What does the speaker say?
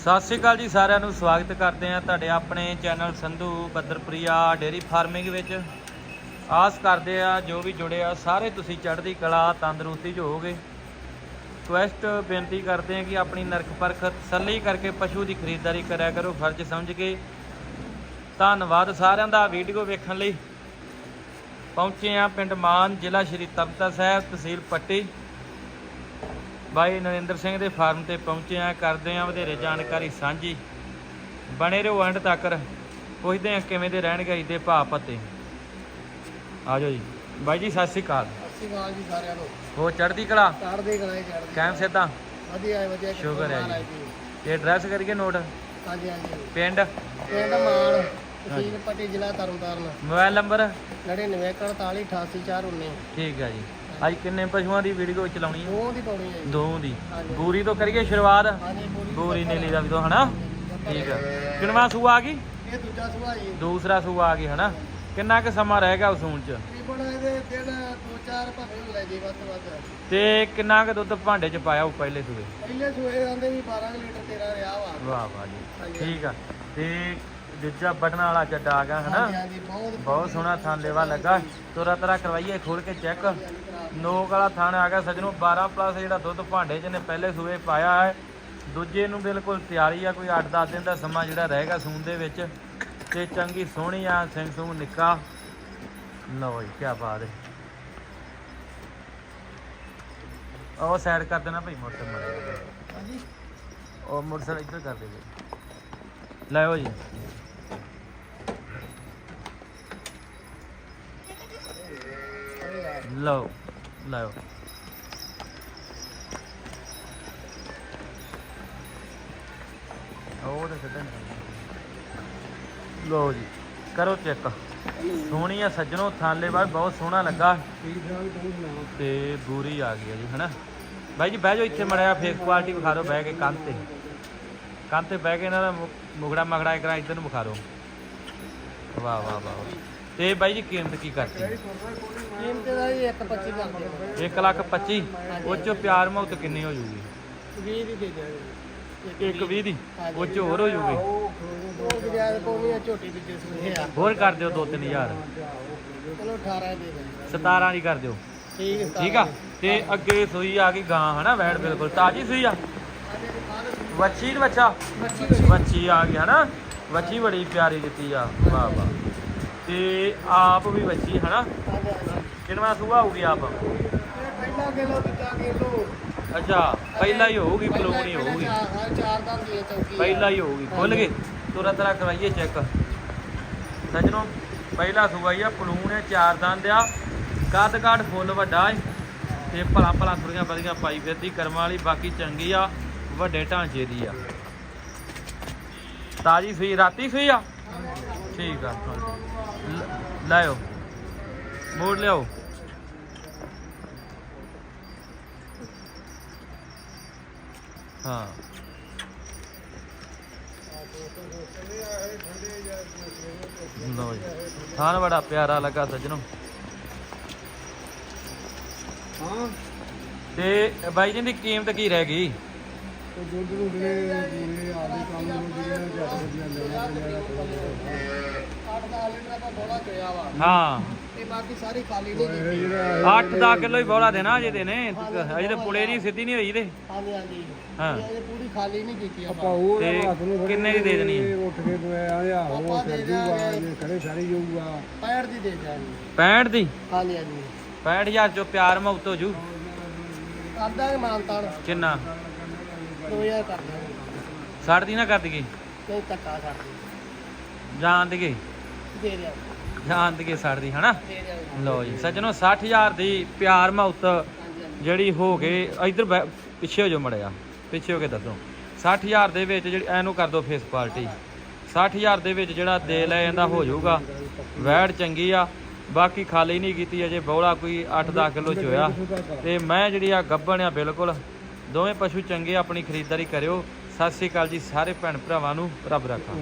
ਸਤਿ ਸ਼੍ਰੀ ਅਕਾਲ ਜੀ ਸਾਰਿਆਂ ਨੂੰ, ਸਵਾਗਤ ਕਰਦੇ ਹਾਂ ਤੁਹਾਡੇ ਆਪਣੇ ਚੈਨਲ ਸੰਧੂ ਬੱਦਰਪ੍ਰਿਆ ਡੇਰੀ ਫਾਰਮਿੰਗ ਵਿੱਚ। ਆਸ ਕਰਦੇ ਆ ਜੋ ਵੀ ਜੁੜੇ ਆ, ਸਾਰੇ ਤੁਸੀਂ ਚੜ੍ਹਦੀ ਕਲਾ, ਤੰਦਰੁਸਤੀ 'ਚ ਹੋਵੋਗੇ। ਰਿਕੁਐਸਟ ਬੇਨਤੀ ਕਰਦੇ ਹਾਂ ਕਿ ਆਪਣੀ ਨਰਕ ਪਰਖ ਤਸੱਲੀ ਕਰਕੇ ਪਸ਼ੂ ਦੀ ਖਰੀਦਦਾਰੀ ਕਰਿਆ ਕਰੋ, ਫਰਜ਼ ਸਮਝ ਕੇ। ਧੰਨਵਾਦ ਸਾਰਿਆਂ ਦਾ ਵੀਡੀਓ ਵੇਖਣ ਲਈ। ਪਹੁੰਚੇ ਆ ਪਿੰਡ ਮਾਨ, ਜ਼ਿਲ੍ਹਾ ਸ਼੍ਰੀ ਤਰਨਤਾਰਨ ਸਾਹਿਬ, ਤਹਿਸੀਲ ਪੱਟੀ। ਬਾਈ ਨਰਿੰਦਰ ਸਿੰਘ ਦੇ ਫਾਰਮ ਤੇ ਪਹੁੰਚੇ ਆ ਕਰਦੇ ਆ ਵਧੇਰੇ ਜਾਣਕਾਰੀ ਸਾਂਝੀ। ਬਣੇ ਰਹੋ ਐਂਡ ਤੱਕ। ਪੁੱਛਦੇ ਆ ਕਿਵੇਂ ਦੇ ਰਹਿਣਗੇ ਇਹਦੇ ਭਾਅ ਪੱਤੇ। ਆ ਜਾਓ ਜੀ। ਬਾਈ ਜੀ ਸਤਿ ਸ਼੍ਰੀ ਅਕਾਲ। ਸਤਿ ਸ਼੍ਰੀ ਅਕਾਲ ਜੀ ਸਾਰਿਆਂ ਨੂੰ। ਹੋ ਚੜ੍ਹਦੀ ਕਲਾ? ਚੜ੍ਹਦੇ ਕਲਾਏ ਚੜ੍ਹਦੇ ਕੈਮ ਸਿੱਧਾ ਵਧੀਆ ਹੈ ਵਧੀਆ। ਸ਼ੁਕਰ ਹੈ ਜੀ। ਤੇ ਐਡਰੈਸ ਕਰੀਏ ਨੋਟ? ਹਾਂਜੀ ਹਾਂਜੀ। ਪਿੰਡ? ਪਿੰਡ ਮਾਨ ਤਹਿਸੀਲ ਪੱਟੀ ਜ਼ਿਲ੍ਹਾ ਤਰਨਤਾਰਨ। Mobile number? 9941484419 ਠੀਕ ਹੈ ਜੀ। ਅੱਜ ਕਿੰਨੇ ਪਸ਼ੂਆਂ ਦੀ ਵੀਡੀਓ ਚਲਾਉਣੀ ਹੈ? ਦੋ ਦੀ ਪਾਉਣੀ ਹੈ ਦੋ ਦੀ। ਹਾਂਜੀ। ਬੂਰੀ ਤੋਂ ਕਰੀਏ ਸ਼ੁਰੂਆਤ? ਹਾਂਜੀ ਪੂਰੀ ਬੂਰੀ ਨੀਲੀ ਦਾ ਵੀ ਤੋਂ ਹਨਾ? ਠੀਕ ਹੈ ਕਿੰਨਵਾ ਸੂਆ ਆ ਗਈ? ਇਹ ਦੂਜਾ ਸੁਭਾ ਜੀ। ਦੂਸਰਾ ਸੂਆ ਆ ਗਈ ਹਨਾ? ਕਿੰਨਾ ਕੁ ਸਮਾਂ ਰਹਿ ਗਿਆ ਉਸੂਣ ਚ? ਤਕਰੀਬਨ ਇਹਦੇ ਦਿਨ ਦੋ ਚਾਰ ਭਾਵੇਂ ਲੈ ਜੇ ਵੱਧ ਤੋਂ ਵੱਧ। ਤੇ ਕਿੰਨਾ ਕੁ ਦੁੱਧ ਭਾਂਡੇ ਚ ਪਾਇਆ ਉਹ ਪਹਿਲੇ ਸੂਏ? ਪਹਿਲੇ ਸੂਏ ਆਂਦੇ ਵੀ 12 ਕੁ ਲੀਟਰ ਤੇਰਾ ਰਿਹਾ ਵਾ। ਵਾਹ ਵਾਹ ਜੀ। ਠੀਕ ਆ। ਤੇ ਦੂਜਾ ਬਟਨ ਵਾਲਾ ਚੱਡਾ ਆ ਗਿਆ ਹਨਾ? ਹਾਂਜੀ ਹਾਂਜੀ ਬਹੁਤ ਬਹੁਤ ਸੋਹਣਾ ਥਾਂ ਲੇਵਾ ਲੱਗਾ। ਤੋਰਾ ਤਰਾ ਕਰਵਾਈਏ ਖੋਲ ਕੇ ਚੈੱਕ। ਨੋਕ ਵਾਲਾ ਥਾਣ ਆ ਗਿਆ ਸੱਜਣੋ 12 ਪਲੱਸ ਜਿਹੜਾ ਦੁੱਧ ਭਾਂਡੇ 'ਚ ਨੇ ਪਹਿਲੇ ਸੂਏ ਪਾਇਆ ਹੈ ਦੂਜੇ ਨੂੰ ਬਿਲਕੁਲ ਤਿਆਰੀ ਆ ਕੋਈ 8-10 ਦਿਨ ਦਾ ਸਮਾਂ ਜਿਹੜਾ ਰਹੇਗਾ ਸੂਣ ਦੇ ਵਿੱਚ। ਤੇ ਚੰਗੀ ਸੋਹਣੀ ਆ ਸਿੰਘ ਸੂਣ ਨਿੱਕਾ। ਲਓ ਜੀ ਕੀ ਬਾਤ ਹੈ ਉਹ ਸਾਈਡ ਕਰ ਦੇਣਾ ਭਾਈ ਮੋਟਰ ਮਾਰੇ ਹਾਂਜੀ। ਉਹ ਮੋਟਰਸਾਈਕਲ ਇੱਧਰ ਕਰ ਦੇ ਜੀ ਲਾਓ ਜੀ। ਲਓ। ਲਾਓ ਉਹ ਤਾਂ ਸਿੱਧਾ ਨਿਕਲ ਲਓ ਜੀ, ਕਰੋ ਚੈੱਕ। ਸੋਹਣੀ ਆ ਸੱਜਣੋ, ਥਾਲੇ ਬਾਅਦ ਬਹੁਤ ਸੋਹਣਾ ਲੱਗਾ। ਤੇ ਬੂਰੀ ਆ ਗਈ ਜੀ, ਹਨਾ? ਬਾਈ ਜੀ, ਬਹਿ ਜਾਓ ਇੱਥੇ ਮੜਿਆ ਫੇਸ ਕੁਆਲਿਟੀ ਵਿਖਾ ਦਿਓ, ਬਹਿ ਕੇ ਕੰਧ ਤੇ। ਕੰਧ ਤੇ ਬਹਿ ਕੇ ਇਹਨਾਂ ਦਾ ਮੁਗੜਾ ਮਗੜਾ ਇੱਕ ਇੱਧਰ ਨੂੰ ਵਿਖਾ ਦਿਓ। ਵਾਹ ਵਾਹ ਵਾਹ। ਤੇ ਬਾਈ ਜੀ, ਕੀਮਤ ਕੀ ਕਰਤੀ? ਕੀਮਤ ਦਾ ਜੀ 125 ਕਰਦੇ 1 ਲੱਖ 25 ਉਹ ਚੋਂ ਪਿਆਰ ਮੁਹੱਬਤ ਕਿੰਨੀ ਹੋ ਜੂਗੀ? 20 ਦੀ ਦੇ ਦੇ ਇੱਕ 20 ਦੀ? ਉਹ ਚ ਹੋਰ ਹੋ ਜੂਗੀ? ਉਹ ਗੁਜਾਇ ਕੋਣੀ ਆ ਝੋਟੀ ਵਿੱਚ ਸੂਏ ਆ। ਹੋਰ ਕਰ ਦਿਓ 2-3000 ਚਲੋ 18 ਦੇ ਦੇ 17 ਦੀ ਕਰ ਦਿਓ। ਠੀਕ ਹੈ ਠੀਕ ਆ? ਤੇ ਅੱਗੇ ਸੂਈ ਆ ਗਈ ਗਾਂ ਹਨਾ ਵੈੜ ਬਿਲਕੁਲ। ਤਾਜੀ ਸੂਈ ਆ? ਵੱਛੀ ਨੂੰ ਬੱਚਾ ਵੱਛੀ ਆ ਗਈ ਹਨਾ? ਵੱਛੀ ਬੜੀ ਪਿਆਰੀ ਦਿੱਤੀ ਆ। ਵਾਹ ਵਾਹ। ਤੇ ਆਪ ਵੀ ਵੱਛੀ ਹਨਾ? ਕਿੰਨਵਾ ਸੂਆ ਹੋਊਗੀ ਆਪ? ਪਹਿਲਾ ਕਿਲੋ ਦੂਜਾ ਕਿਲੋ। ਅੱਛਾ ਪਹਿਲਾਂ ਹੀ ਹੋਊਗੀ ਪਲੂਣੀ ਹੋਊਗੀ। ਚਾਰ ਦਾ ਦੀ ਚੌਕੀ ਪਹਿਲਾਂ ਹੀ ਹੋਊਗੀ ਖੁੱਲ ਗਏ। ਤੁਰੰਤ ਤਰਾ ਕਰਵਾਈਏ ਚੈੱਕ ਸੱਜਣੋ ਪਹਿਲਾ ਹੀ ਆ ਪਲੂਣ ਹੈ ਚਾਰ ਦੰਦ ਆ। ਕੱਦ ਕਾਠ ਫੁੱਲ ਵੱਡਾ ਹੈ ਤੇ ਭਲਾ ਭਲਾ ਥੋੜੀਆਂ ਵਧੀਆਂ ਪਾਈ ਫਿਰਦੀ ਕਰਮਾਂ ਵਾਲੀ ਬਾਕੀ ਚੰਗੀ ਆ ਵੱਡੇ ਢਾਂਚੇ ਦੀ ਆ। ਤਾਜੀ ਸੂਈ ਰਾਤੀ ਸੂਈ ਆ? ਠੀਕ ਆ ਲਾਇਓ। ਮੋੜ ਲਿਓ ਹਾਂ। ਲਓ ਜੀ ਥਾਨ ਬੜਾ ਪਿਆਰਾ ਲੱਗਾ ਸੱਜਣੋ। ਹਾਂ। ਤੇ ਬਾਈ ਜੀ ਦੀ ਕੀਮਤ ਕੀ ਰਹਿ ਗਈ? ਉਹ ਦੁੱਧ ਨੂੰ ਜਿਹੜੇ ਪੂਰੇ ਆਦੇ ਕੰਮ ਨੂੰ ਜਿਹੜੇ ਜੱਟ ਦੀਆਂ ਲੈਣਾ ਲੈਣਾ ਅੱਠ ਦਾ ਲੀਟਰ ਆਪਾਂ ਬੋਲਾ ਚੋਇਆ ਵਾ। ਹਾਂ। ਬਾਕੀ ਸਾਰੀ ਖਾਲੀ ਨਹੀਂ ਕੀਤੀ। 8-10 ਕਿਲੋ ਹੀ ਬੋਲਾ ਦੇਣਾ ਅਜੇ ਦੇ ਨੇ। ਅਜੇ ਤੇ ਪੁਲੇ ਨਹੀਂ ਸਿੱਧੀ ਨਹੀਂ ਹੋਈ ਤੇ ਹਾਂਜੀ ਹਾਂਜੀ। ਹਾਂ। ਇਹ ਪੂਰੀ ਖਾਲੀ ਨਹੀਂ ਕੀਤੀ ਆਪਾਂ। ਉਹ ਤੇ ਕਿੰਨੇ ਦੀ ਦੇ ਦੇਣੀ ਹੈ? ਉੱਠ ਕੇ ਆਇਆ ਦੇ ਦੂਗਾ ਦਿਆਂਗੇ। ਜੇ ਖੜੇ ਸਾਰੀ ਜਾਊਗਾ। 65 ਦੀ ਦੇ ਜਾਣੀ 65 ਦੀ? ਹਾਂਜੀ ਹਾਂਜੀ। 65000 ਚੋਂ ਪਿਆਰ ਮੁਹੱਬਤ ਹੋ ਜੂ। ਕਰਦਾ ਮਾਨਤਾਨ ਕਿੰਨਾ? 2000 ਕਰ ਦਾਂਗੇ ਛੱਡ ਦੀ ਨਾ ਕਰ ਦਈਏ। ਨਹੀਂ ਧੱਕਾ ਛੱਡ ਦੇ ਜਾਣ ਦਈਏ। ਦੇ ਦਿਆ ਜਾਣ ਦਈਏ ਛੱਡ ਹਨਾ? ਲਓ ਜੀ, ਸੱਜਣੋ 60000 ਦੀ ਪਿਆਰ ਮੁਹੱਬਤ ਜਿਹੜੀ ਹੋ ਗਏ ਇਧਰ ਪਿੱਛੇ ਹੋ ਜਾਓ ਮੜਿਆ ਪਿੱਛੇ ਹੋ ਕੇ ਦੱਸੋ। 60000 ਦੇ ਵਿੱਚ ਜਿਹੜੀ ਇਹਨੂੰ ਕਰ ਦਿਓ ਫੇਸ ਕੁਆਲਿਟੀ 60000 ਦੇ ਵਿੱਚ ਜਿਹੜਾ ਦੇ ਲੈ ਜਾਂਦਾ, ਹੋ ਜਾਊਗਾ। ਵੈੜ ਚੰਗੀ ਆ, ਬਾਕੀ ਖਾਲੀ ਨਹੀਂ ਕੀਤੀ ਅਜੇ, ਬੌਲਾ ਕੋਈ 8-10 ਕਿਲੋ ਚੋਇਆ ਤੇ ਮੈਂ ਜਿਹੜੀ ਆ, ਗੱਬਣ ਆ ਬਿਲਕੁਲ। ਦੋਵੇਂ ਪਸ਼ੂ ਚੰਗੇ ਆਪਣੀ ਖਰੀਦਦਾਰੀ ਕਰਿਓ। ਸਤਿ ਸ੍ਰੀ ਅਕਾਲ ਜੀ, ਸਾਰੇ ਭੈਣ ਭਰਾਵਾਂ ਨੂੰ, ਰੱਬ ਰੱਖਾ।